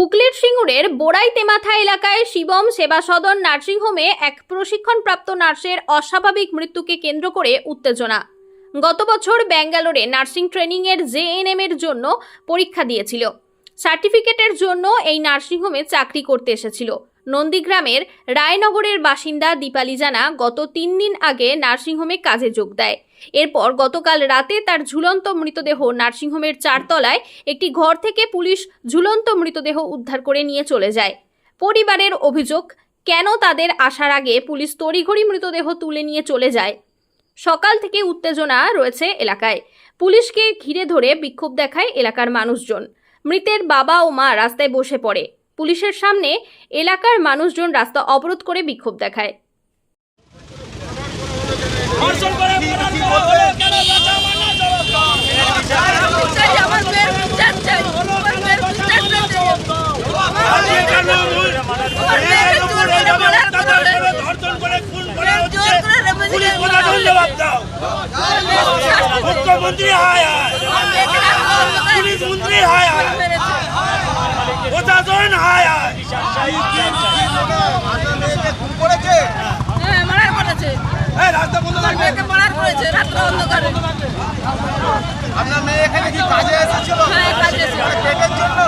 হুগলির সিঙ্গুরের বোড়াই তেমাথা এলাকায় শিবম সেবা সদন নার্সিংহোমে এক প্রশিক্ষণপ্রাপ্ত নার্সের অস্বাভাবিক মৃত্যুকে কেন্দ্র করে উত্তেজনা। গত বছর ব্যাঙ্গালোরে নার্সিং ট্রেনিংয়ের জেএনএম এর জন্য পরীক্ষা দিয়েছিল। সার্টিফিকেটের জন্য এই নার্সিংহোমে চাকরি করতে এসেছিল। নন্দীগ্রামের রায়নগরের বাসিন্দা দীপালি জানা গত তিন দিন আগে নার্সিংহোমে কাজে যোগ দেয়। এরপর গতকাল রাতে তার ঝুলন্ত মৃতদেহ নার্সিংহোমের চারতলায় একটি ঘর থেকে পুলিশ ঝুলন্ত মৃতদেহ উদ্ধার করে নিয়ে চলে যায়। পরিবারের অভিযোগ, কেন তাদের আসার আগে পুলিশ তড়িঘড়ি মৃতদেহ তুলে নিয়ে চলে যায়? সকাল থেকে উত্তেজনা রয়েছে এলাকায়। পুলিশকে ঘিরে ধরে বিক্ষোভ দেখায় এলাকার মানুষজন। মৃতের বাবা ও মা রাস্তায় বসে পড়ে। পুলিশের সামনে এলাকার মানুষজন রাস্তা অবরোধ করে বিক্ষোভ দেখায়। মুখ্যমন্ত্রী হায় হায় হায় হায় প্রশাসন হায় হায় হ্যাঁ মারার করেছে আমার মেয়েকে মারার করেছে রাত্র অন্ধকারে আপনার মেয়ে এখানে কি কাজে এসেছিল হ্যাঁ কাজে এসে পেটের জন্য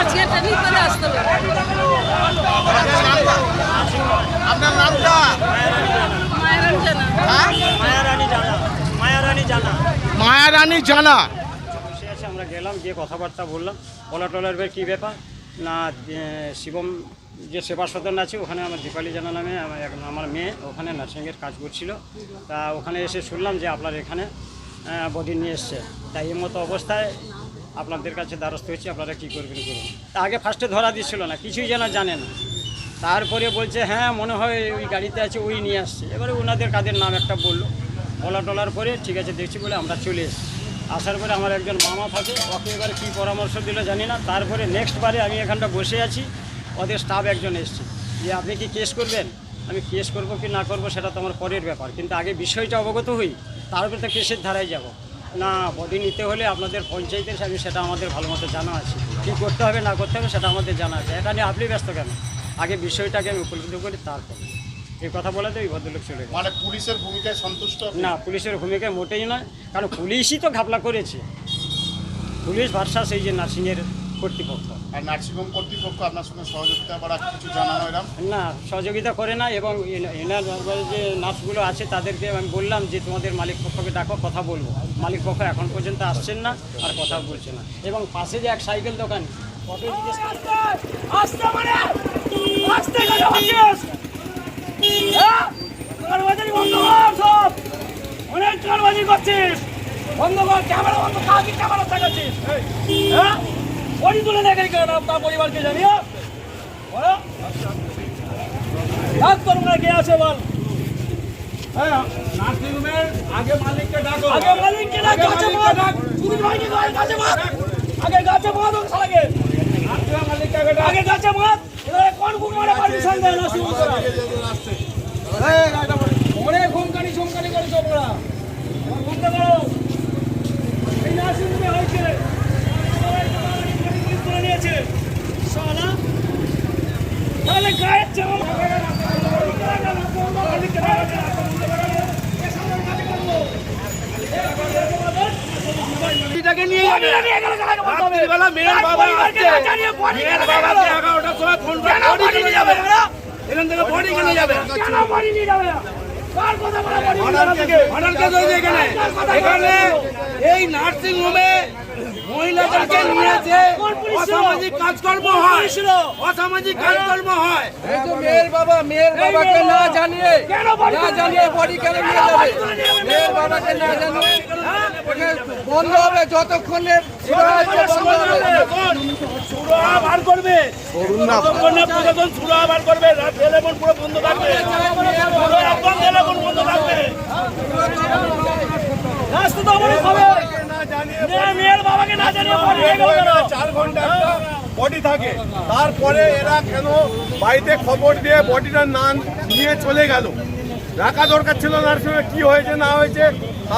আজকে ট্রেনিং করে আসতে হবে আপনার নামটা আপনার নামটা মায়ের জানা হ্যাঁ মায়ারানী জানা মায়ারানী জানা মায়ারানী জানা। আমরা গেলাম, গিয়ে কথাবার্তা বললাম। বলা টলার কী ব্যাপার? না শিবম যে সেবা সদন আছে, ওখানে আমার দীপালি জানা নামে আমার মেয়ে ওখানে নার্সিংয়ের কাজ করছিল। তা ওখানে এসে শুনলাম যে আপনার এখানে বডি নিয়ে এসছে। তাই এই মতো অবস্থায় আপনাদের কাছে দ্বারস্থ হয়েছি, আপনারা কী করবেন করুন আগে ফার্স্টে ধরা দিচ্ছিল না, কিছুই যেন জানে না। তারপরে বলছে হ্যাঁ মনে হয় ওই গাড়িতে আছে, ওই নিয়ে আসছে। এবারে ওনাদের কাদের নাম একটা বলল। বলা টলার পরে ঠিক আছে, দেখছি বলে আমরা চলে এসেছি। আসার পরে আমার একজন মামা থাকে, ওকে এবারে কী পরামর্শ দিল জানি না। তারপরে নেক্সট বারে আমি এখানটা বসে আছি, ওদের স্টাফ একজন এসছে। যে, আপনি কি কেস করবেন? আমি কেস করব কি না করব সেটা তো আমার পরের ব্যাপার। কিন্তু আগে বিষয়টা অবগত হই, তারপরে তো কেসের ধারায় যাব। না বডি নিতে হলে আপনাদের পঞ্চায়েতের আমি সেটা আমাদের ভালো মতো জানা আছে। কী করতে হবে, না করতে হবে সেটা আমাদের জানা আছে। এটা নিয়ে আপনি ব্যস্ত কেন? আগে বিষয়টাকে আমি উপলব্ধি করি, তারপর। এই কথা বলাতে ওই ভদ্রলোক চলে মানে পুলিশের ভূমিকায় সন্তুষ্ট না পুলিশের ভূমিকা মোটেই নয় কারণ পুলিশই তো ঘাপলা করেছে। পুলিশ ভার্সাস এই যে নার্সিংয়ের কর্তৃপক্ষ। আর নার্সিংহোম কর্তৃপক্ষ আপনার সঙ্গে সহযোগিতা বা কিছু জানানো এরম না সহযোগিতা করে না এবং এনা- এনার যে নার্সগুলো আছে তাদেরকে আমি বললাম যে তোমাদের মালিক পক্ষকে ডাকো কথা বলব। মালিক পক্ষ এখন পর্যন্ত আসছেন না আর কথা বলছে না। এবং পাশে যে এক সাইকেল দোকান অটো জিজ্ঞেস আসতে মানে আসতে কেন হচ্ছিস হ্যাঁ কারবাজারি বন্ধ কর সব কারবাজি করছিস? বন্ধ কর ক্যামেরা বন্ধ কাকে ক্যামেরা দেখাচ্ছিস? হ্যাঁ? বডি তুলে দেখে কেন আপনার পরিবারকে জানিয়ে। বলো। ডাক তোর কে আছে বল? নার্সিংহোমের আগে মালিককে ডাকো। আগে মালিককে ডাক গাছে মার চুরি ভাইকে গাছে মার আগে গাছে মার ওকে শালাকে। আগে গাছে মার এবারে কোন গুণ মারে পারমিশন দেয় না শুরু করা অনেক হুমকানি চুমকানি করেছ তোমরা বন্ধ করো এই নার্সিং হোমে হয়েছে সবাই তোমার পুলিশ করে নিয়েছে শালা তাহলে গায়ের জামা এটাকে নিয়ে যাবে রাত্রিবেলা মেয়ের বাবা আসছে। মেয়ের বাবাকে এগারোটার সময় ফোন করে বডি চলে যাবে এখান থেকে বডি কেন যাবে? এখানে। এই নার্সিং হোমে মহিলাদেরকে নিয়েছে অসামাজিক কাজকর্ম হয়। অসামাজিক কাজকর্ম হয়? মেয়ের বাবা মেয়ের বাবাকে না জানিয়ে না জানিয়ে বডি কেন নিয়ে যাবে? মেয়ের বাবাকে না জানিয়ে বন্ধ হবে যতক্ষণে ছিড়া হচ্ছে বন্ধ হবে। সুরা বার করবে। প্রশাসন সুরা বার করবে রাত পুরো বন্ধ থাকবে। একদম টেলিফোন বন্ধ থাকবে। রাস্তা তো অবরোধ হবে। মেয়ের বাবাকে না জানিয়ে পরে হয়ে গেল কেন? চার ঘণ্টা বডি থাকে। তারপরে এরা কেন বাড়িতে খবর দিয়ে বডিটা না নিয়ে চলে গেল? রাখা দরকার ছিল নার্সিংহোমে কি হয়েছে না হয়েছে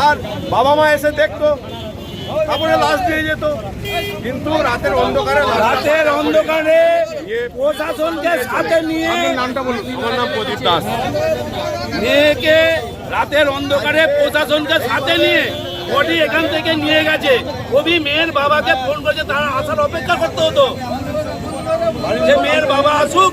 আর বাবা মা এসে দেখতো কাপড়ে লাশ দিয়ে যেত। কিন্তু রাতের অন্ধকারে রাতের অন্ধকারে প্রশাসনকে সাথে নিয়ে নামটা বলুন। আমার নাম প্রদীপ দাস। মেয়েকে রাতের অন্ধকারে প্রশাসনকে সাথে নিয়ে বডি এখান থেকে নিয়ে গেছে। কবি মেয়ের বাবাকে ফোন করেছে তারা আসার অপেক্ষা করতে হতো। যে মেয়ের বাবা আসুক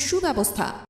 সুব্যবস্থা।